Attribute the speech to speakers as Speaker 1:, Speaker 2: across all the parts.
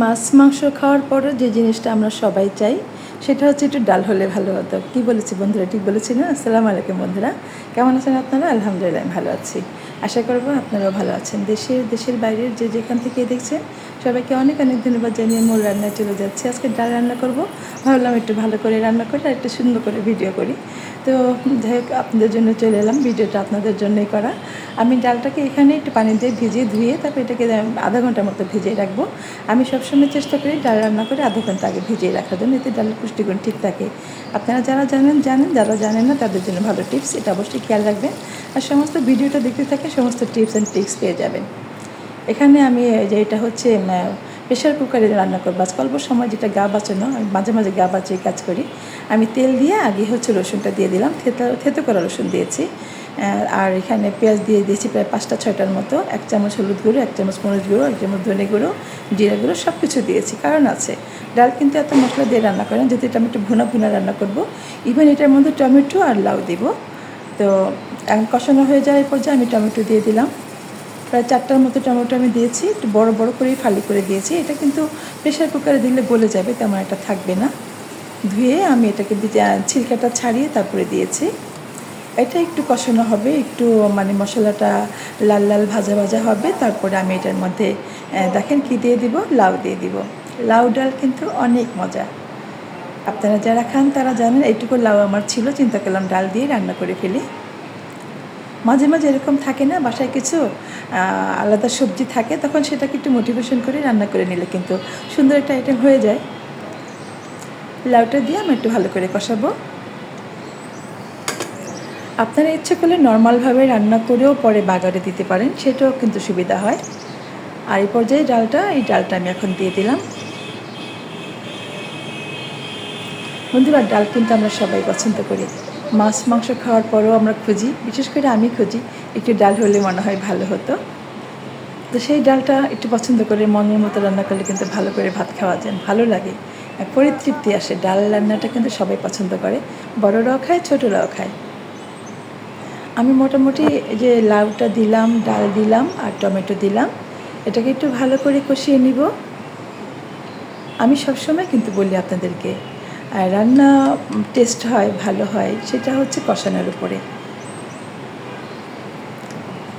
Speaker 1: মাছ, মাংস খাওয়ার পরও যে জিনিসটা আমরা সবাই চাই, সেটা হচ্ছে একটু ডাল হলে ভালো হতো। কি বলেছি বন্ধুরা? ঠিক বলেছি না? আসসালামু আলাইকুম বন্ধুরা। কেমন আছেন আপনারা? আলহামদুলিল্লাহ ভালো আছি। আশা করব আপনারাও ভালো আছেন। দেশের দেশের বাইরের যে যেখান থেকে দেখছেন, সবাইকে অনেক অনেক ধন্যবাদ জানিয়ে মোর রান্নায় চলে যাচ্ছি। আজকে ডাল রান্না করব। ভাবলাম একটু ভালো করে রান্না করে আর একটু সুন্দর করে ভিডিও করি। তো যাই হোক আপনাদের জন্য চলে এলাম, ভিডিওটা আপনাদের জন্যই করা। আমি ডালটাকে এখানে একটু পানি দিয়ে ভিজিয়ে ধুয়ে তারপর এটাকে আধা ঘণ্টার মতো ভিজিয়ে রাখব। আমি সবসময় চেষ্টা করি ডাল রান্না করে আধা ঘণ্টা আগে ভিজিয়ে রাখার জন্য, এতে ডালের পুষ্টিগুণ ঠিক থাকে। আপনারা যারা জানেন জানেন, যারা জানেন না, তাদের জন্য ভালো টিপস, এটা অবশ্যই খেয়াল রাখবেন। আর সমস্ত ভিডিওটা দেখতে থাকে সমস্ত টিপস অ্যান্ড ট্রিক্স পেয়ে যাবেন। এখানে আমি যে এটা হচ্ছে প্রেশার কুকারে রান্না করব। আজকে অল্প সময় যেটা গা বাঁচানো আমি মাঝে মাঝে গা বাঁচিয়ে কাজ করি। আমি তেল দিয়ে আগে হচ্ছে রসুনটা দিয়ে দিলাম, থেতো থেতো করা রসুন দিয়েছি। আর এখানে পেঁয়াজ দিয়ে দিয়েছি প্রায় পাঁচটা, ছয়টার মতো। এক চামচ হলুদ গুঁড়ো, এক চামচ মরিচ গুঁড়ো, এক চামচ ধনে গুঁড়ো, জিরা গুঁড়ো সব কিছু দিয়েছি। কারণ আছে, ডাল কিন্তু এত মশলা দিয়ে রান্না করেন যেহেতু এটা আমি একটু ভুনা ভুনা রান্না করব ইভেন এটার মধ্যে টমেটো আর লাউ দিব। তো কষানো হয়ে যাওয়ার পর্যায়ে আমি টমেটো দিয়ে দিলাম। প্রায় চারটার মতো টমেটো আমি দিয়েছি, একটু বড় বড় করেই ফালি করে দিয়েছি। এটা কিন্তু প্রেশার কুকারে দিলে গলে যাবে, তেমন এটা থাকবে না। ধুয়ে আমি এটাকে ছিলকাটা ছাড়িয়ে তারপরে দিয়েছি। এটা একটু কষানো হবে, একটু মানে মশলাটা লাল লাল ভাজা ভাজা হবে, তারপরে আমি এটার মধ্যে দেখেন কি দিয়ে দিব? লাউ দিয়ে দিব। লাউ ডাল কিন্তু অনেক মজা। আপনারা যারা খান তারা জানেন, এইটুকু লাউ আমার ছিল, চিন্তা করলাম ডাল দিয়ে রান্না করে ফেলি। মাঝে মাঝে এরকম থাকে না, বাসায় কিছু আলাদা সবজি থাকে, তখন সেটাকে একটু মোটিভেশন করে রান্না করে নিলে কিন্তু সুন্দর একটা আইটেম হয়ে যায়। লাউটা দিয়ে আমি একটু ভালো করে কষাবো। আপনারা ইচ্ছে করলে নর্মালভাবে রান্না করেও পরে বাগারে দিতে পারেন, সেটাও কিন্তু সুবিধা হয়। আর এই পর্যায়ে ডালটা, এই ডালটা আমি এখন দিয়ে দিলাম। বন্ধুরা, ডাল কিন্তু আমরা সবাই পছন্দ করি। মাছ, মাংস খাওয়ার পরেও আমরা খুঁজি, বিশেষ করে আমি খুঁজি, একটু ডাল হলে মনে হয় ভালো হতো। তো সেই ডালটা একটু পছন্দ করে মনের মতো রান্না করলে কিন্তু ভালো করে ভাত খাওয়া যায়, ভালো লাগে। পরিতৃপ্তি আসে, ডাল রান্নাটা কিন্তু সবাই পছন্দ করে। বড়রাও খায় ছোটরাও খায়। আমি মোটামুটি যে লাউটা দিলাম, ডাল দিলাম আর টমেটো দিলাম, এটাকে একটু ভালো করে কষিয়ে নিব। আমি সবসময় কিন্তু বলি আপনাদেরকে রান্না টেস্ট হয়, ভালো হয়, সেটা হচ্ছে কষানোর উপরে।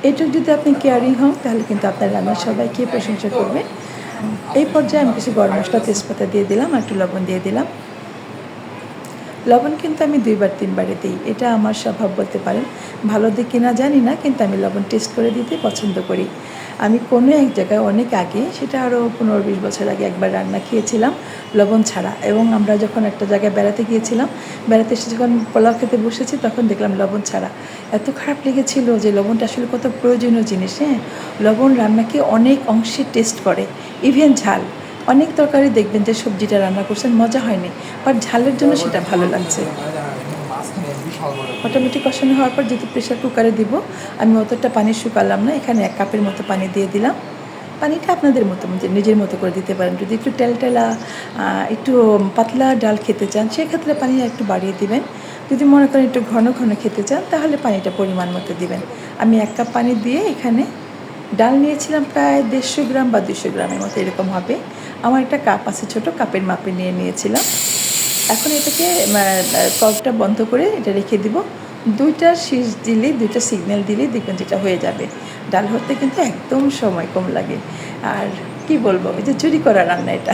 Speaker 1: এটুকু যদি আপনি কেয়ারিং হন, তাহলে কিন্তু আপনার রান্না সবাইকে প্রশংসা করবে এই পর্যায়ে আমি কিছু গরম মশলা তেজপাতা দিয়ে দিলাম আর একটু লবণ দিয়ে দিলাম। লবণ কিন্তু আমি দুইবার, তিনবারে দিই। এটা আমার স্বভাব বলতে পারেন। ভালো দিক কিনা জানি না, কিন্তু আমি লবণ টেস্ট করে দিতে পছন্দ করি। আমি কোনো এক জায়গায় অনেক আগে, সেটা আরও পনেরো বিশ বছর আগে একবার রান্না খেয়েছিলাম, লবণ ছাড়া। এবং আমরা যখন একটা জায়গায় বেড়াতে গিয়েছিলাম, বেড়াতে এসে যখন পোলাও খেতে বসেছি, তখন দেখলাম লবণ ছাড়া। এত খারাপ লেগেছিল যে লবণটা আসলে কত প্রয়োজনীয় জিনিস হ্যাঁ? লবণ রান্নাকে অনেক অংশে টেস্ট করে ইভেন ঝাল। অনেক তরকারি দেখবেন যে সবজিটা রান্না করছেন, মজা হয়নি বাট ঝালের জন্য সেটা ভালো লাগছে। মোটামুটি কষানো হওয়ার পর যেহেতু প্রেশার কুকারে দিব, আমি অতটা পানি শুকালাম না। এখানে এক কাপের মতো পানি দিয়ে দিলাম। পানিটা আপনাদের মতো নিজের মতো করে দিতে পারেন। যদি একটু টেলটেলা একটু পাতলা ডাল খেতে চান, সেক্ষেত্রে পানি একটু বাড়িয়ে দিবেন। যদি মনে করেন একটু ঘন ঘন খেতে চান, তাহলে পানিটা পরিমাণ মতো দিবেন। আমি এক কাপ পানি দিয়ে এখানে ডাল নিয়েছিলাম প্রায় দেড়শো গ্রাম বা দুশো গ্রামের মতো এরকম হবে। আমার একটা কাপ আছে ছোট, কাপের মাপে নিয়ে নিয়েছিলাম। এখন এটাকে কপটা বন্ধ করে এটা রেখে দিব। দুইটা শীষ দিলে, দুইটা সিগন্যাল দিলে দেখবেন যেটা হয়ে যাবে। ডাল হতে কিন্তু একদম সময় কম লাগে। আর কি বলব, এই যে চুরি করা রান্না এটা।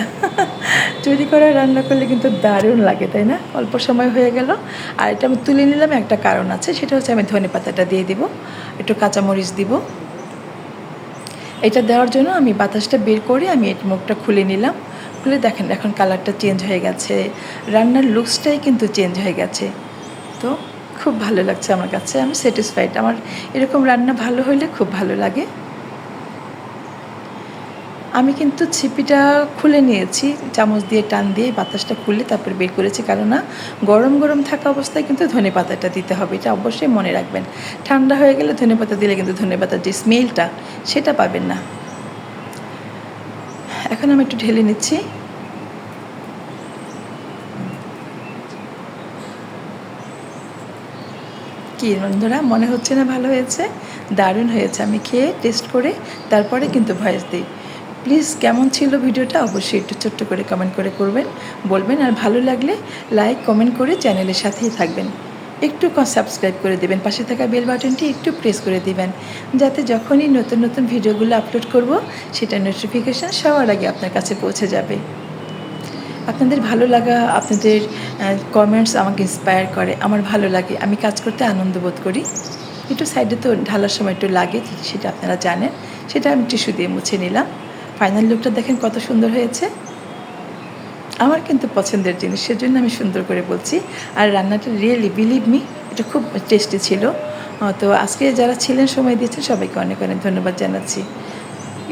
Speaker 1: চুরি করা রান্না করলে কিন্তু দারুণ লাগে, তাই না? অল্প সময় হয়ে গেল। আর এটা আমি তুলে নিলাম, একটা কারণ আছে। সেটা হচ্ছে আমি ধনে পাতাটা দিয়ে দিব, একটু কাঁচামরিচ দিব। এটা দেওয়ার জন্য আমি বাতাসটা বের করে আমি মুখটা খুলে নিলাম। খুলে দেখেন, এখন কালারটা চেঞ্জ হয়ে গেছে। রান্নার লুকসটাই কিন্তু চেঞ্জ হয়ে গেছে। তো খুব ভালো লাগছে আমার কাছে, আমি স্যাটিসফাইড আমার এরকম রান্না ভালো হলে খুব ভালো লাগে। আমি কিন্তু ছিপিটা খুলে নিয়েছি, চামচ দিয়ে টান দিয়ে বাতাসটা খুলে তারপর বের করেছি। কেননা গরম গরম থাকা অবস্থায় কিন্তু ধনে পাতাটা দিতে হবে, এটা অবশ্যই মনে রাখবেন। ঠান্ডা হয়ে গেলে ধনে পাতা দিলে কিন্তু ধনে পাতার যে স্মেলটা সেটা পাবেন না। এখন আমি একটু ঢেলে নিচ্ছি। কি বন্ধুরা, মনে হচ্ছে না ভালো হয়েছে? দারুণ হয়েছে। আমি খেয়ে টেস্ট করে তারপরে কিন্তু ভয়েস দিই। প্লিজ কেমন ছিল ভিডিওটা অবশ্যই একটু ছোট্ট করে কমেন্ট করে করবেন। বলবেন আর ভালো লাগলে লাইক কমেন্ট করে চ্যানেলের সাথেই থাকবেন। একটু সাবস্ক্রাইব করে দেবেন, পাশে থাকা বেল বাটনটি একটু প্রেস করে দেবেন, যাতে যখনই নতুন নতুন ভিডিওগুলো আপলোড করব, সেটা নোটিফিকেশান সবার আগে আপনার কাছে পৌঁছে যাবে। আপনাদের ভালো লাগা, আপনাদের কমেন্টস আমাকে ইন্সপায়ার করে, আমার ভালো লাগে, আমি কাজ করতে আনন্দ বোধ করি। একটু সাইডে তো ঢালার সময় একটু লাগে, সেটা আপনারা জানেন, সেটা আমি টিস্যু দিয়ে মুছে নিলাম। ফাইনাল লুকটা দেখেন কত সুন্দর হয়েছে। আমার কিন্তু পছন্দের জিনিস, সেজন্য আমি সুন্দর করে বলছি। আর রান্নাটা রিয়েলি বিলিভ মি এটা খুব টেস্টি ছিল। তো আজকে যারা ছিলেন, সময় দিয়েছেন, সবাইকে অনেক অনেক ধন্যবাদ জানাচ্ছি।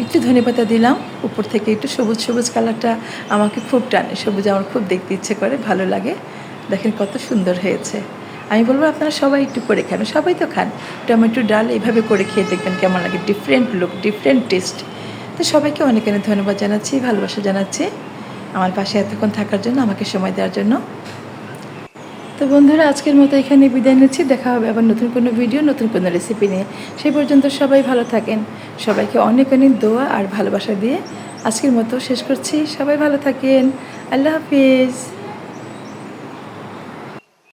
Speaker 1: একটু ধনেপাতা দিলাম, উপর থেকে একটু সবুজ সবুজ কালারটা আমাকে খুব টানে, সবুজ আমার খুব দেখতে ইচ্ছে করে, ভালো লাগে। দেখেন কত সুন্দর হয়েছে। আমি বলব আপনারা সবাই একটু করে খান, সবাই তো খান। টমেটো ডাল এইভাবে করে খেয়ে দেখবেন কেমন লাগে ডিফারেন্ট লুক ডিফারেন্ট টেস্ট তো সবাইকে অনেক অনেক ধন্যবাদ জানাচ্ছি, ভালোবাসা জানাচ্ছি। আমার পাশে এতক্ষণ থাকার জন্য, আমাকে সময় দেওয়ার জন্য। তো বন্ধুরা, আজকের মতো এখানে বিদায় নিচ্ছি। দেখা হবে আবার নতুন কোনো ভিডিও, নতুন কোনো রেসিপি নিয়ে। সেই পর্যন্ত সবাই ভালো থাকেন। সবাইকে অনেক অনেক দোয়া আর ভালোবাসা দিয়ে আজকের মতো শেষ করছি। সবাই ভালো থাকেন। আল্লাহ হাফিজ।